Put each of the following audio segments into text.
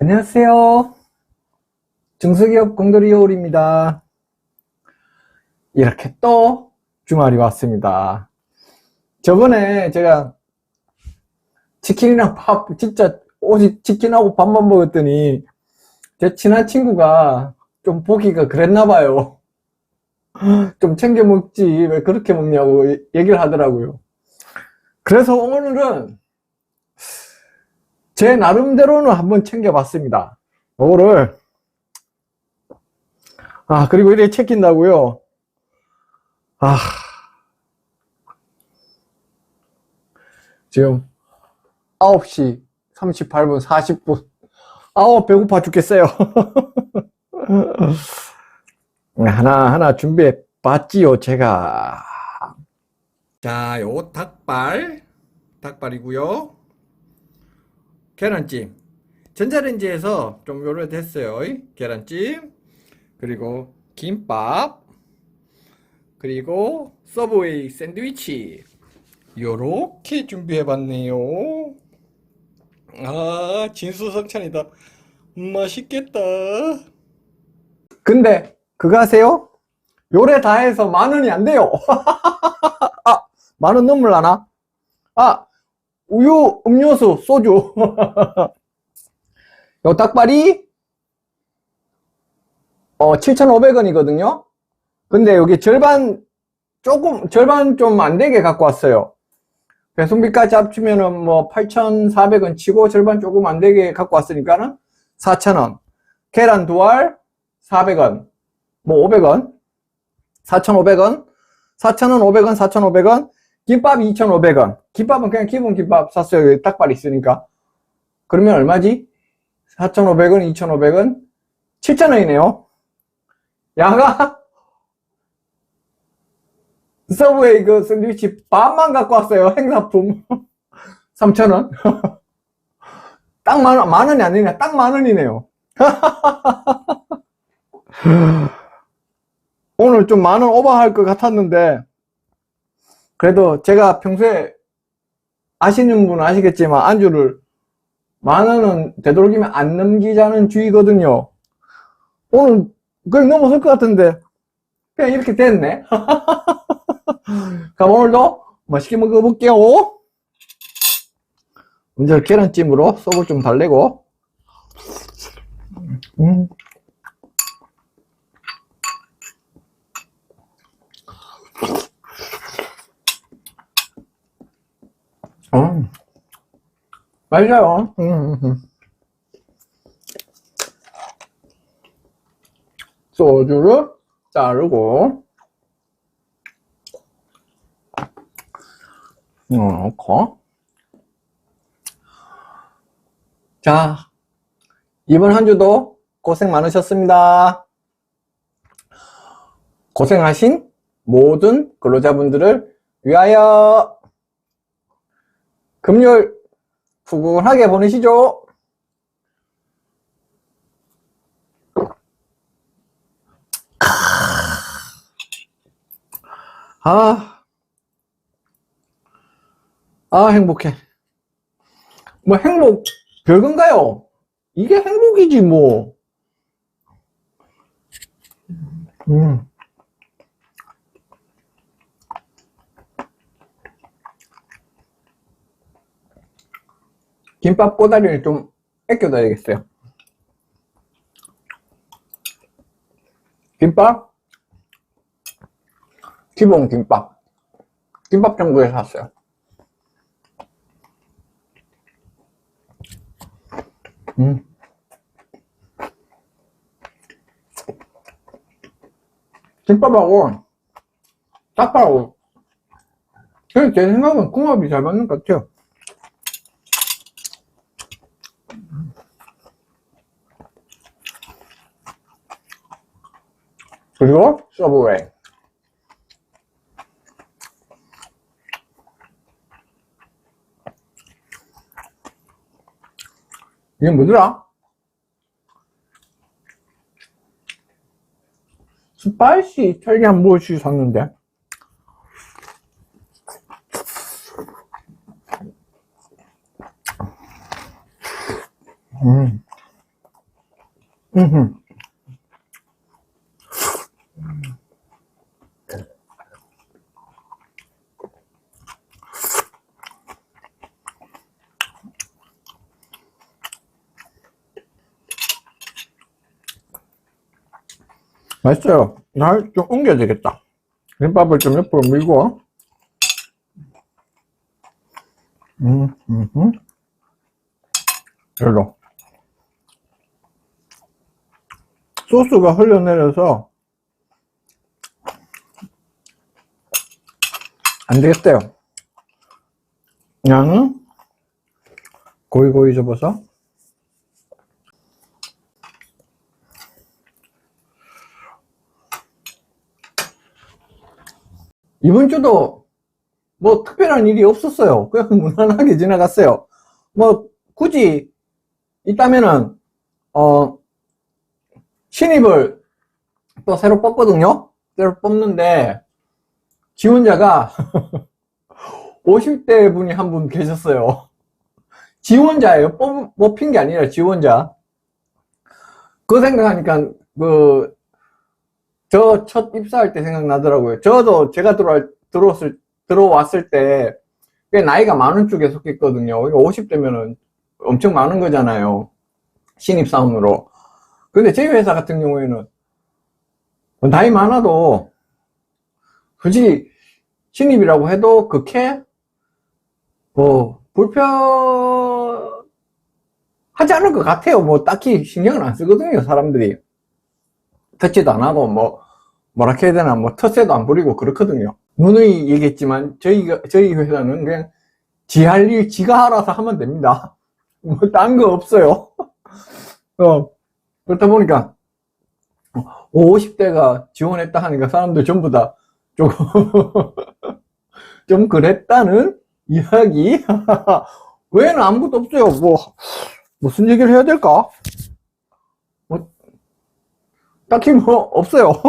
안녕하세요. 중소기업 공돌이 요울입니다. 이렇게 또 주말이 왔습니다. 저번에 제가 치킨이랑 밥, 진짜 오직 치킨하고 밥만 먹었더니 제 친한 친구가 좀 보기가 그랬나 봐요. 좀 챙겨 먹지, 왜 그렇게 먹냐고 얘기를 하더라고요. 그래서 오늘은 제 나름대로는 한번 챙겨봤습니다. 이거를 아 그리고 이렇게 챙긴다고요. 아 지금 9시 38분 40분 아우 배고파 죽겠어요. 하나 하나 준비해 봤지요 제가. 자, 요 닭발 닭발이고요. 계란찜. 전자레인지에서 좀 요래 됐어요. 계란찜. 그리고 김밥. 그리고 서브웨이 샌드위치. 요렇게 준비해 봤네요. 아, 진수성찬이다. 맛있겠다. 근데 그거 아세요? 요래 다 해서 만 원이 안 돼요. 아, 만 원 넘을라나? 아, 우유, 음료수, 소주. 요 닭발이, 어, 7,500원이거든요? 근데 여기 절반, 조금, 절반 좀 안 되게 갖고 왔어요. 배송비까지 합치면은 뭐 8,400원 치고 절반 조금 안 되게 갖고 왔으니까는 4,000원. 계란 두 알, 400원. 뭐 500원. 4,500원. 4,000원, 500원, 4,500원. 김밥 2,500원. 김밥은 그냥 기본 김밥 샀어요. 닭발 있으니까. 그러면 얼마지? 4,500원, 2,500원, 7,000원이네요. 야가 서브웨이 그 샌드위치 반만 갖고 왔어요. 행사품. 3,000원. 딱 만, 원, 만 원이 아니네. 딱만 원이네요. 오늘 좀 만 원 오버할 것 같았는데, 그래도 제가 평소에 아시는 분은 아시겠지만 안주를 만 원은 되도록이면 안 넘기자는 주의거든요. 오늘 그냥 넘어설 것 같은데 그냥 이렇게 됐네. 그럼 오늘도 맛있게 먹어볼게요. 먼저 계란찜으로 속을 좀 달래고 음. 음. 맛있어요. 소주를 자르고 넣고 자 이번 한 주도 고생 많으셨습니다. 고생하신 모든 근로자분들을 위하여 금요일 푸근하게 보내시죠. 아, 아, 행복해. 뭐, 행복, 별건가요? 이게 행복이지, 뭐. 음. 김밥 꼬다리를 좀 아껴둬야겠어요. 김밥? 기본 김밥. 김밥 정도에 샀어요. 음. 김밥하고 닭발하고 그냥 제 생각은 궁합이 잘 맞는 것 같아요. 그리고 서브웨이. 이게 뭐더라? 스파이시 이탈리안 무엇이 샀는데? 음. 맛있어요. 날좀 옮겨야 되겠다. 김밥을 좀 옆으로 밀고. 음, 음, 음. 별로. 소스가 흘러내려서 안 되겠대요. 양은 고이고이 접어서 이번 주도 뭐 특별한 일이 없었어요. 그냥 무난하게 지나갔어요. 뭐 굳이 있다면은 어 신입을 또 새로 뽑거든요. 새로 뽑는데 지원자가 50대 분이 한 분 계셨어요. 지원자예요. 뽑, 뽑힌 게 아니라 지원자. 그거 생각하니까 그 저 첫 입사할 때 생각나더라고요. 저도 제가 들어와, 들어왔을, 들어왔을 때, 꽤 나이가 많은 쪽에 속했거든요. 50대면은 엄청 많은 거잖아요. 신입사원으로. 근데 저희 회사 같은 경우에는, 나이 많아도, 솔직히, 신입이라고 해도 그렇게, 뭐, 불편, 하지 않을 것 같아요. 뭐, 딱히 신경을 안 쓰거든요, 사람들이. 터치도 안 하고 뭐 뭐라 해야 되나 뭐 텃세도 안 부리고 그렇거든요. 누누이 얘기했지만 저희가 저희 회사는 그냥 지 할 일 지가 알아서 하면 됩니다. 뭐 딴 거 없어요. 어, 그렇다 보니까 50대가 지원했다 하니까 사람들 전부 다 조금 좀 그랬다는 이야기? 외에는 아무것도 없어요. 뭐 무슨 얘기를 해야 될까 딱히 뭐 없어요.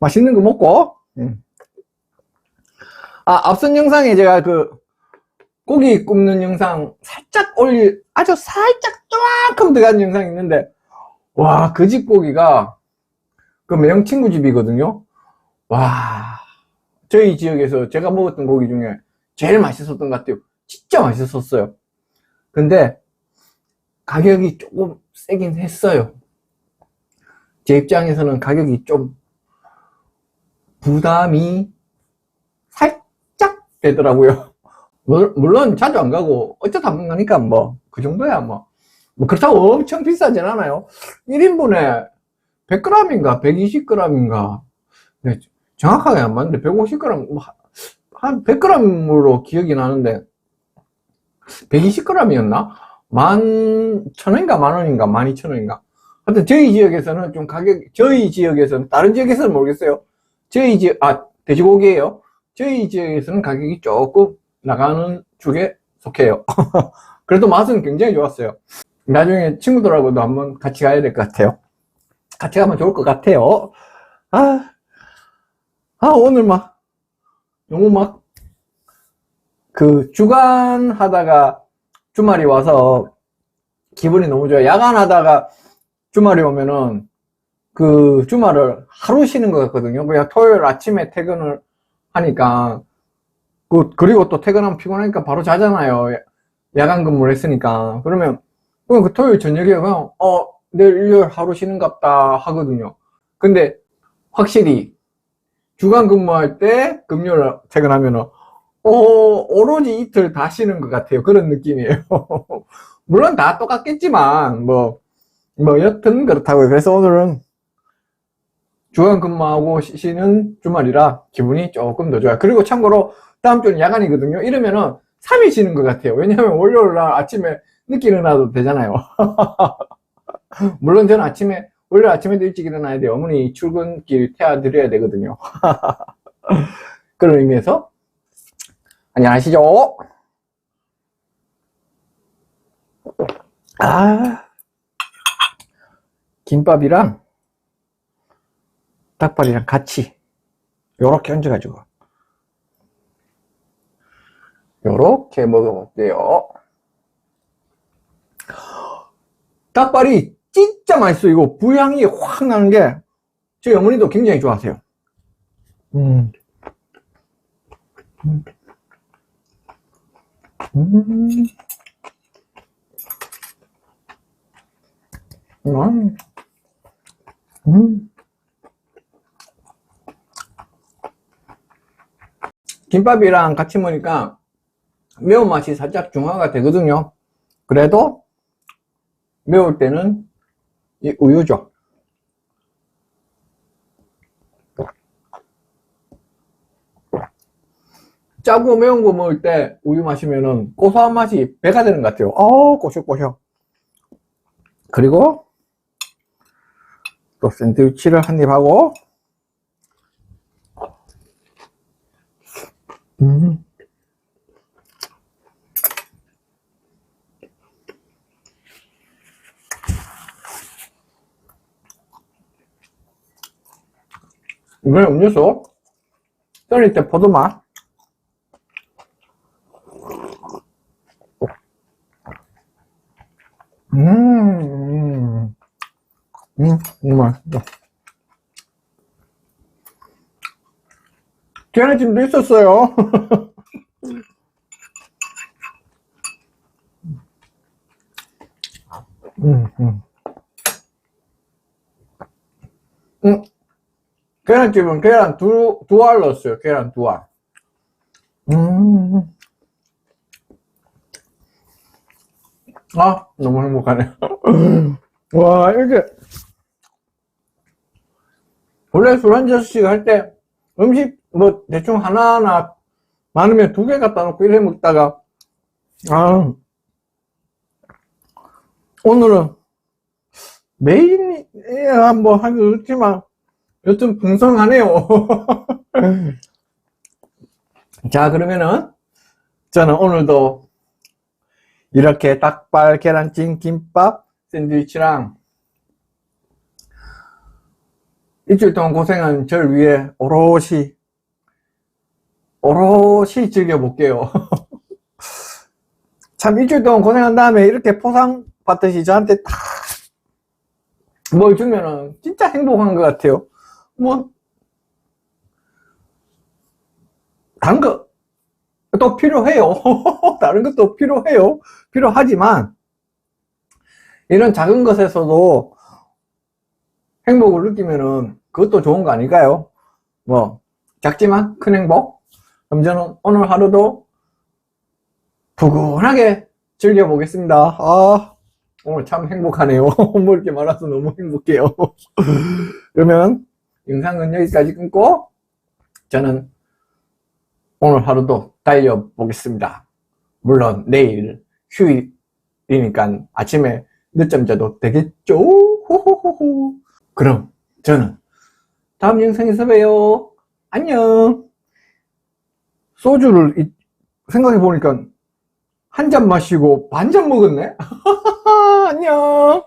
맛있는 거 먹고. 음. 아 앞선 영상에 제가 그 고기 굽는 영상 살짝 올릴 아주 살짝 조금 들어간 영상이 있는데 와 그 집 고기가 그 매형 친구 집이거든요. 와 저희 지역에서 제가 먹었던 고기 중에 제일 맛있었던 것 같아요. 진짜 맛있었어요. 근데 가격이 조금 세긴 했어요. 제 입장에서는 가격이 좀 부담이 살짝 되더라고요. 물론 자주 안 가고 어쩌다 한번 가니까 뭐 그 정도야 뭐. 뭐 그렇다고 엄청 비싸진 않아요. 1인분에 100g인가 120g인가 네, 정확하게 안 맞는데 150g 뭐한 100g으로 기억이 나는데 120g이었나? 만 천원인가 만원인가 만 이천원인가 하여튼 저희 지역에서는 좀 가격, 저희 지역에서는, 다른 지역에서는 모르겠어요. 저희 지역, 아, 돼지고기예요 저희 지역에서는 가격이 조금 나가는 쪽에 속해요. 그래도 맛은 굉장히 좋았어요. 나중에 친구들하고도 한번 같이 가야 될 것 같아요. 같이 가면 좋을 것 같아요. 아, 아, 오늘 막, 너무 막, 그, 주간 하다가 주말이 와서 기분이 너무 좋아요. 야간 하다가 주말에 오면은 그 주말을 하루 쉬는 것 같거든요. 그냥 토요일 아침에 퇴근을 하니까 그 그리고 또 퇴근하면 피곤하니까 바로 자잖아요. 야간 근무를 했으니까 그러면 그냥 그 토요일 저녁에 그냥 어 내일 일요일 하루 쉬는갑다 하거든요. 근데 확실히 주간 근무할 때 금요일 퇴근하면은 어, 오로지 이틀 다 쉬는 것 같아요. 그런 느낌이에요. 물론 다 똑같겠지만 뭐 뭐 여튼 그렇다고요. 그래서 오늘은 주간 근무하고 쉬는 주말이라 기분이 조금 더 좋아요. 그리고 참고로 다음 주는 야간이거든요. 이러면은 3일 쉬는 것 같아요. 왜냐하면 월요일 날 아침에 늦게 일어나도 되잖아요. 물론 저는 아침에 월요일 아침에도 일찍 일어나야 돼요. 어머니 출근길 태워드려야 되거든요. 그런 의미에서 안녕하시죠? 아. 김밥이랑 닭발이랑 같이 요렇게 얹어가지고 요렇게 먹으면 어때요? 닭발이 진짜 맛있어요. 이거 부향이 확 나는 게 저희 어머니도 굉장히 좋아하세요. 음. 음. 음. 음. 음. 김밥이랑 같이 먹으니까 매운맛이 살짝 중화가 되거든요. 그래도 매울 때는 이 우유죠. 짜고 매운 거 먹을 때 우유 마시면은 고소한 맛이 배가 되는 것 같아요. 어우, 꼬셔꼬셔. 그리고 또 샌드위치를 한 입 하고, 음. 이번에 음료수. 썰릴 때 포도맛 음, 음, 음, 맛있다. 계란찜도 있었어요. 음, 음. 음, 계란찜은 계란 두, 두 알 넣었어요. 계란 두 알. 음. 아, 너무 행복하네요. 와, 이렇게. 원래 술한 잔 씩 할 때 음식 뭐 대충 하나하나 많으면 두 개 갖다 놓고 이래 먹다가, 아, 오늘은 메인이야 뭐 하기 그렇지만 여튼 풍성하네요. 자, 그러면은 저는 오늘도 이렇게 닭발, 계란찜, 김밥, 샌드위치랑 일주일 동안 고생한 절 위해 오롯이 오롯이 즐겨볼게요. 참 일주일 동안 고생한 다음에 이렇게 포상 받듯이 저한테 딱 뭘 주면은 진짜 행복한 것 같아요. 뭐 다른 거또 필요해요. 다른 것도 필요해요. 필요하지만 이런 작은 것에서도 행복을 느끼면은 그것도 좋은 거 아닐까요? 뭐 작지만 큰 행복. 그럼 저는 오늘 하루도 부근하게 즐겨보겠습니다. 아 오늘 참 행복하네요. 먹을 게 많아서 너무 행복해요. 그러면 영상은 여기까지 끊고 저는 오늘 하루도 달려보겠습니다. 물론 내일 휴일이니까 아침에 늦잠 자도 되겠죠? 호호호호. 그럼 저는 다음 영상에서 봬요. 안녕. 소주를 이- 생각해 보니까 한 잔 마시고 반 잔 먹었네? 안녕.